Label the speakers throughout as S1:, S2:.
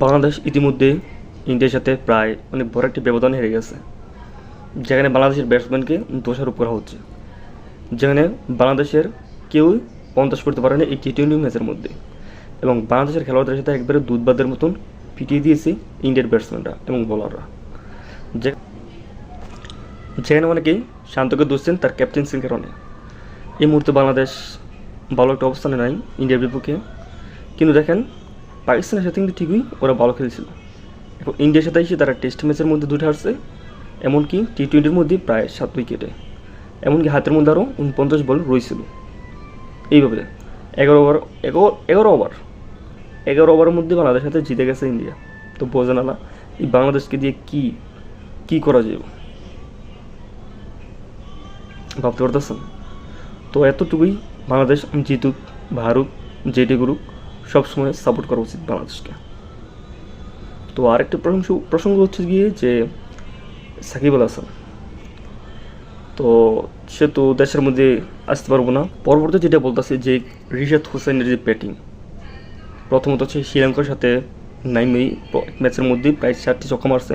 S1: বাংলাদেশ ইতিমধ্যে ইন্ডিয়ার সাথে প্রায় অনেক বড় একটি ব্যবধান হেরে গেছে, যেখানে বাংলাদেশের ব্যাটসম্যানকে দোষারোপ করা হচ্ছে। যেখানে বাংলাদেশের কেউই পঞ্চাশ করতে পারেনি এই টি টোয়েন্টি ম্যাচের মধ্যে। এবং বাংলাদেশের খেলোয়াড়দের সাথে একবারে দুধবাদের মতন পিটিয়ে দিয়েছে ইন্ডিয়ার ব্যাটসম্যানরা এবং বোলাররা যেখানে অনেকেই শান্তকে দোষছেন তার ক্যাপ্টেন্সির কারণে। এই মুহূর্তে বাংলাদেশ ভালো একটা অবস্থানে নাই, ইন্ডিয়ার বিপক্ষে। কিন্তু দেখেন পাকিস্তানের সাথে কিন্তু ঠিকই ওরা ভালো খেলছিল। এখন ইন্ডিয়ার সাথে এসে তারা টেস্ট ম্যাচের মধ্যে দুটো হারছে, এমনকি টি টোয়েন্টির মধ্যে প্রায় সাত উইকেটে এমনকি হাতের মধ্যে আরও উনপঞ্চাশ বল রয়েছিল। এইভাবে এগারো ওভার এগারো এগারো ওভার এগারো ওভারের মধ্যে বাংলাদেশের সাথে জিতে গেছে ইন্ডিয়া। তো বোঝে না এই বাংলাদেশকে দিয়ে কি কি করা যাবে ভাবতে পারতেছেন? তো এতটুকুই, বাংলাদেশ জিতুক বা হারুক যেটি করুক সবসময় সাপোর্ট করা উচিত বাংলাদেশকে। তো আরেকটা প্রসঙ্গ প্রসঙ্গ হচ্ছে গিয়ে যে সাকিব আল হাসান। তো সে তো দেশের মধ্যে আসতে পারব না। পরবর্তী যেটা বলতেছে যে রিশাদ হোসেনের যে ব্যাটিং প্রথমত হচ্ছে শ্রীলঙ্কার সাথে নাইমেই ম্যাচের মধ্যে প্রায় চারটি ছক্কা মারছে।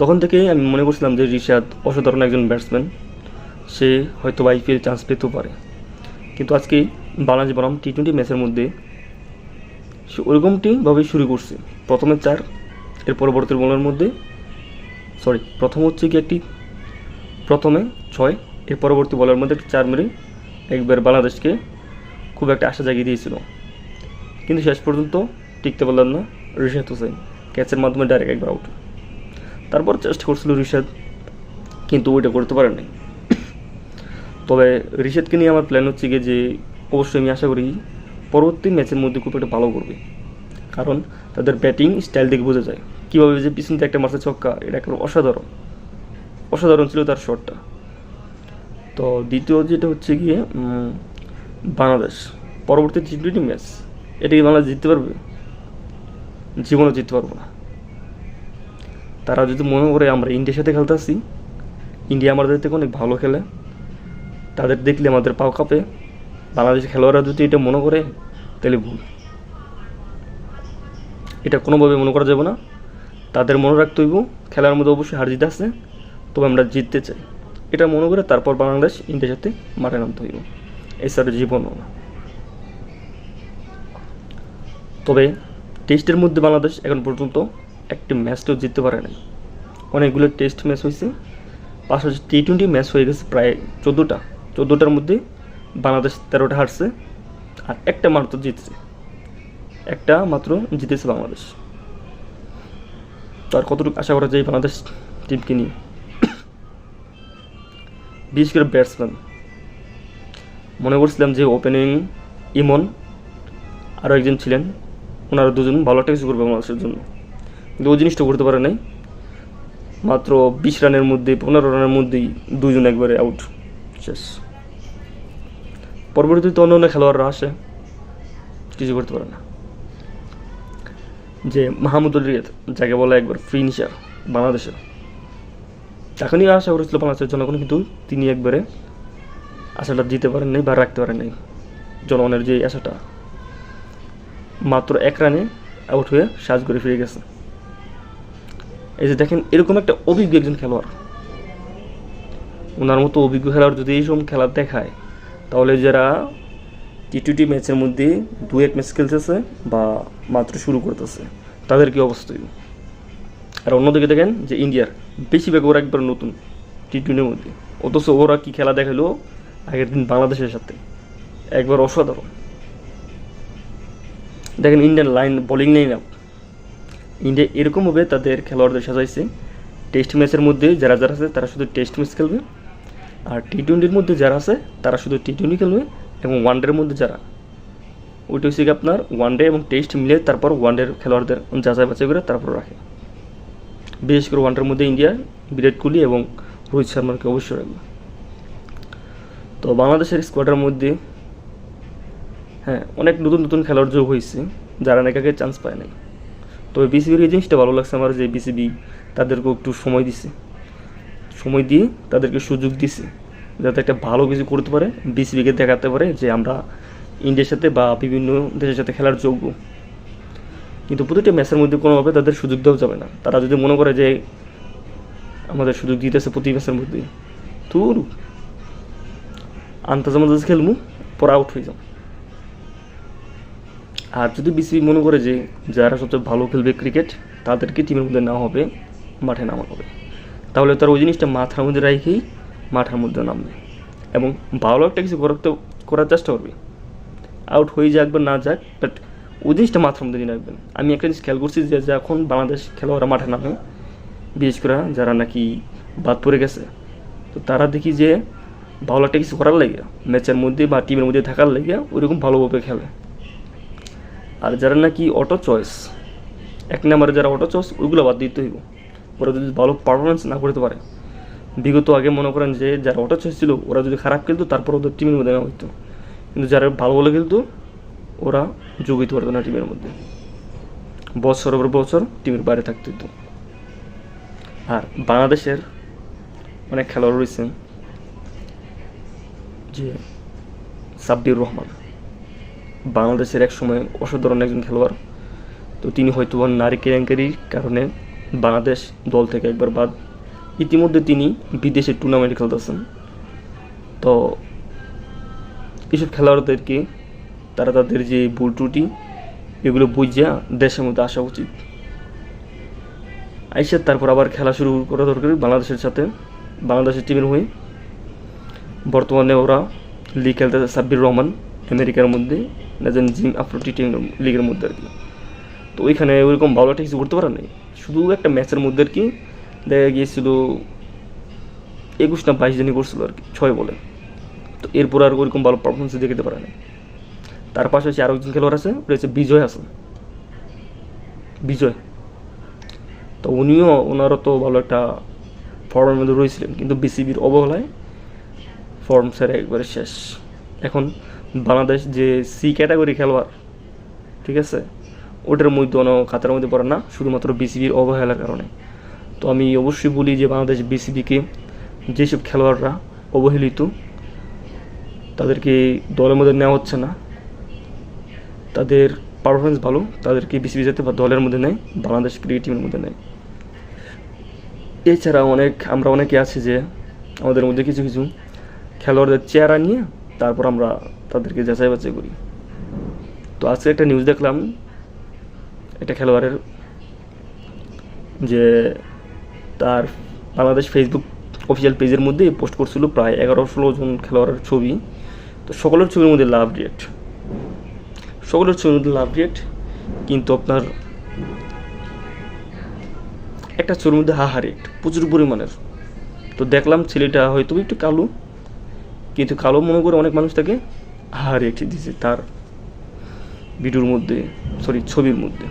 S1: তখন থেকেই আমি মনে করছিলাম যে রিশাদ অসাধারণ একজন ব্যাটসম্যান সে হয়তো আইপিএল চান্স পেতেও পারে। কিন্তু আজকে বাংলাদেশ বনাম টি টোয়েন্টি ম্যাচের মধ্যে সে ওরকমটিভাবেই শুরু করছে। প্রথমে চার, এর পরবর্তী বলের মধ্যে সরি প্রথম হচ্ছে কি একটি, প্রথমে ছয়, এর পরবর্তী বলের মধ্যে একটি চার মেরে একবার বাংলাদেশকে খুব একটা আশা জাগিয়ে দিয়েছিল। কিন্তু শেষ পর্যন্ত টিকতে পারলেন না রিশাদ হোসেন। ক্যাচের মাধ্যমে ডাইরেক্ট একবার আউট তারপর চেষ্টা করছিল রিশাদ, কিন্তু ওইটা করতে পারেনি তবে রিশাদকে নিয়ে আমার প্ল্যান হচ্ছে গিয়ে যে অবশ্যই আমি আশা করি পরবর্তী ম্যাচের মধ্যে খুব একটা ভালো করবে। কারণ তাদের ব্যাটিং স্টাইল দেখে বোঝা যায়। কীভাবে যে পিছন থেকে একটা মাসে ছক্কা, এটা একটা অসাধারণ। অসাধারণ ছিল তার শটটা। তো দ্বিতীয় যেটা হচ্ছে গিয়ে বাংলাদেশ। পরবর্তী টি টোয়েন্টি ম্যাচ, এটা কি বাংলাদেশ জিততে পারবে? জীবনে জিততে পারব না। তারা যদি মনে করে আমরা ইন্ডিয়ার সাথে খেলতে আসি, ইন্ডিয়া আমাদের থেকে অনেক ভালো খেলে। তাদের দেখলে আমাদের পাও কাঁপে। বাংলাদেশের খেলোয়াড়রা যদি এটা মনে করে, তাহলে ভুল এটা কোনোভাবে মনে করা যাবে না। তাদের মনে রাখতে হইব, খেলার মধ্যে অবশ্যই হার জিতে আছে, তবে আমরা জিততে চাই। এটা মনে করে তারপর বাংলাদেশ ইন্ডিয়ার সাথে মাঠে নামতে হইব। এছাড়া জীবনও তবে টেস্টের মধ্যে বাংলাদেশ এখন পর্যন্ত একটি ম্যাচটাও জিততে পারে নাই। অনেকগুলো টেস্ট ম্যাচ হয়েছে, পাশাপাশি টি টোয়েন্টি ম্যাচ হয়ে গেছে প্রায় চোদ্দোটা। চোদ্দোটার মধ্যে বাংলাদেশ তেরোটা হারছে, আর একটা মাত্র জিতছে। একটা মাত্র জিতেছে বাংলাদেশ। তার কতটুকু আশা করা যায় বাংলাদেশ টিমকে নিয়ে? বিশেষ করে ব্যাটসম্যান মনে করছিলাম যে ওপেনিং ইমন আরও একজন ছিলেন, ওনারা দুজন ভালো একটা কিছু করবে বাংলাদেশের জন্য। কিন্তু ওই জিনিসটা করতে পারে নাই। মাত্র বিশ রানের মধ্যে, পনেরো রানের মধ্যেই দুজন একবারে আউট শেষ। পরবর্তীতে অন্য অন্য খেলোয়াড়রা আসে, কিছু করতে পারে না। যে মাহমুদুল রিয়াদ যাকে বলে একবার ফিনিশার বাংলাদেশের। তাকে আশা করেছিল বাংলাদেশের জনগণ, কিন্তু তিনি একবারে আশাটা দিতে পারেন নাই বা রাখতে পারেন নাই। জনগণের যে আশাটা, মাত্র এক রানে আউট হয়ে সাজ করে ফিরে গেছে। এই যে দেখেন, এরকম একটা অভিজ্ঞ একজন খেলোয়াড়। ওনার মতো অভিজ্ঞ খেলোয়াড় যদি এইরকম খেলা দেখায় তাহলে যারা টি টোয়েন্টি ম্যাচের মধ্যে দু এক ম্যাচ খেলতেছে বা মাত্র শুরু করতেছে, তাদের কি অবস্থা আর অন্যদিকে দেখেন যে ইন্ডিয়ার বেশিরভাগ ওরা একবার নতুন টি টোয়েন্টির মধ্যে। অথচ ওরা কি খেলা দেখাল আগের দিন বাংলাদেশের সাথে? একবার অসাধারণ। দেখেন Indian line bowling line up India এরকমভাবে তাদের খেলোয়াড়দের সাজাইছে। টেস্ট ম্যাচের মধ্যে যারা যারা আছে তারা শুধু টেস্ট ম্যাচ খেলবে। আর টি টোয়েন্টির মধ্যে যারা আছে, তারা শুধু টি টোয়েন্টি খেলবে এবং ওয়ানডের মধ্যে যারা। ওইটা হচ্ছে কি আপনার ওয়ানডে এবং টেস্ট মিলে তারপর ওয়ানডের খেলোয়াড়দের যাচাই বাছাই করে তারপর রাখে। বিশেষ করে ওয়ানডের মধ্যে ইন্ডিয়া, বিরাট কোহলি এবং রোহিত শর্মাকে অবশ্যই রাখবে। তো বাংলাদেশের স্কোয়াডের মধ্যে হ্যাঁ অনেক নতুন নতুন খেলোয়াড় যোগ হয়েছে, যারা নাকি আগে চান্স পায় নাই। তবে বিসিবির এই জিনিসটা ভালো লাগছে আমার যে বিসিবি তাদেরকেও একটু সময় দিছে। সময় দিয়ে তাদেরকে সুযোগ দিছে, যাতে একটা ভালো কিছু করতে পারে, বিসিবিকে দেখাতে পারে যে আমরা ইন্ডিয়ার সাথে বা বিভিন্ন দেশের সাথে খেলার যোগ্য। কিন্তু প্রতিটা ম্যাচের মধ্যে কোনোভাবে তাদের সুযোগ দেওয়া যাবে না। তারা যদি মনে করে যে আমাদের সুযোগ দিতেছে প্রতি ম্যাচের মধ্যে তোর আমাদের খেলমু, পরে আউট হয়ে যাও আর যদি বিসিবি মনে করে যে যারা সবচেয়ে ভালো খেলবে ক্রিকেট তাদেরকে টিমের মধ্যে নেওয়া হবে, মাঠে নামা হবে। তাহলে তার ওই জিনিসটা মাথার মধ্যে রেখেই মাঠের মধ্যে নামবে। এবং ভালো একটা কিছু করতে, করার চেষ্টা করবে। আউট হয়ে যাক বা না যাক বাট ওই জিনিসটা মাথার মধ্যে নিয়ে রাখবেন। আমি একটা জিনিস খেয়াল করছি যে যখন বাংলাদেশ খেলোয়াড়রা মাঠে নামে। বিশেষ করে যারা নাকি বাদ পড়ে গেছে। তো তারা দেখি যে ভালো একটা কিছু করার লাগে ম্যাচের মধ্যে বা টিমের মধ্যে থাকার লাগে ওইরকম ভালোভাবে খেলে। আর যারা নাকি অটো চয়েস এক নম্বরে যারা অটো চয়েস ওইগুলো বাদ দিতে হইব। ওরা যদি ভালো পারফরমেন্স না করতে পারে। বিগত আগে মনে করেন যে, যারা অটো ছিল ওরা যদি খারাপ খেলতো, তারপর ওদের টিমের মধ্যে নেওয়া হইতো। কিন্তু যারা ভালো ভালো খেলতো, ওরা যোগ হইতে পারতো না টিমের মধ্যে। বছর পর বছর টিমের বাইরে থাকতে হতো আর বাংলাদেশের অনেক খেলোয়াড় রয়েছেন যে সাব্বির রহমান। বাংলাদেশের এক সময় অসাধারণ একজন খেলোয়াড়। তো তিনি হয়তো নারী কেলেঙ্কারির কারণে বাংলাদেশ দল থেকে একবার বাদ। ইতিমধ্যে তিনি বিদেশে টুর্নামেন্ট খেলতেছেন। তো এইসব খেলোয়াড়দেরকে তারা তাদের যে ভুল ত্রুটি, এগুলো বুঝিয়া দেশের মধ্যে আসা উচিত। আইসে তারপর আবার খেলা শুরু করা দরকার বাংলাদেশের সাথে, বাংলাদেশের টিমের হয়ে। বর্তমানে ওরা লিগ খেলতেছে সাব্বির রহমান, আমেরিকার মধ্যে জিম আফ্রো টি লিগের মধ্যে আর কি। তো ওইখানে ওইরকম ভালো একটা কিছু করতে পারে নাই? শুধু একটা ম্যাচের মধ্যে আর কি দেখা গিয়েছিল একুশ না বাইশ জনই করছিল আর কি, ছয় বলে। তো এরপর আর ওইরকম ভালো পারফরমেন্স দেখাতে পারে না। তার পাশাপাশি আরও একজন খেলোয়াড় আছে, ওটা হচ্ছে বিজয় হাসান। বিজয়। তো উনিও ওনারও তো ভালো একটা ফর্মের মধ্যে রয়েছিলেন, কিন্তু বিসিবির অবহেলায় ফর্ম সেরে একবারে শেষ। এখন বাংলাদেশ যে সি ক্যাটাগরি খেলোয়াড়, ঠিক আছে? ওটার মধ্যে কোনো খাতার মধ্যে পড়ে না, শুধুমাত্র বিসিবির অবহেলার কারণে। তো আমি অবশ্যই বলি যে বাংলাদেশ বিসিবিকে যেসব খেলোয়াড়রা অবহেলিত, তাদেরকে দলের মধ্যে নেওয়া হচ্ছে না। তাদের পারফরমেন্স ভালো, তাদেরকে বিসিবি যেতে বা দলের মধ্যে নেয়, বাংলাদেশ ক্রিকেট টিমের মধ্যে নেয়। এছাড়া অনেক, আমরা অনেকে আছি যে আমাদের মধ্যে কিছু কিছু খেলোয়াড়দের চেহারা নিয়ে তারপর আমরা তাদেরকে যাচাই বাছাই করি। তো আজকে একটা নিউজ দেখলাম একটা খেলোয়াড়ের যে তার বাংলাদেশ ফেসবুক অফিসিয়াল পেজের মধ্যে পোস্ট করছিল প্রায় এগারো ষোলো জন খেলোয়াড়ের ছবি। তো সকলের ছবির মধ্যে লাভ রিয়েক্ট সকলের ছবির মধ্যে লাভ রিয়েক্ট কিন্তু আপনার একটা ছবির মধ্যে হা রেট প্রচুর পরিমাণের। তো দেখলাম ছেলেটা হয়তো একটু কালো, কিন্তু কালো মনে করে অনেক মানুষ তাকে হা রিয়েক্ট দিয়েছে তার ভিডিওর মধ্যে সরি ছবির মধ্যে।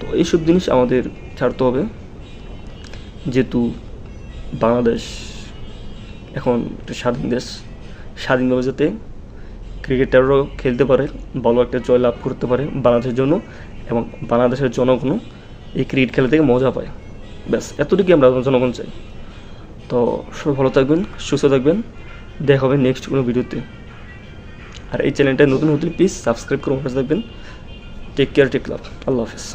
S1: তো এইসব জিনিস আমাদের ছাড়তে হবে। যেহেতু বাংলাদেশ এখন একটা স্বাধীন দেশ স্বাধীনভাবে যাতে ক্রিকেটাররাও খেলতে পারে, ভালো একটা জয় লাভ করতে পারে বাংলাদেশের জন্য এবং বাংলাদেশের জনগণও এই ক্রিকেট খেলা থেকে মজা পায়। ব্যাস, এতটুকুই আমরা জনগণ চাই। তো সবাই ভালো থাকবেন, সুস্থ থাকবেন। দেখা হবে নেক্সট কোনো ভিডিওতে। আর এই চ্যানেলটা নতুন হতে প্লিজ সাবস্ক্রাইব করে পাশে থাকবেন। টেক কেয়ার টেক লাভ আল্লাহ হাফেজ।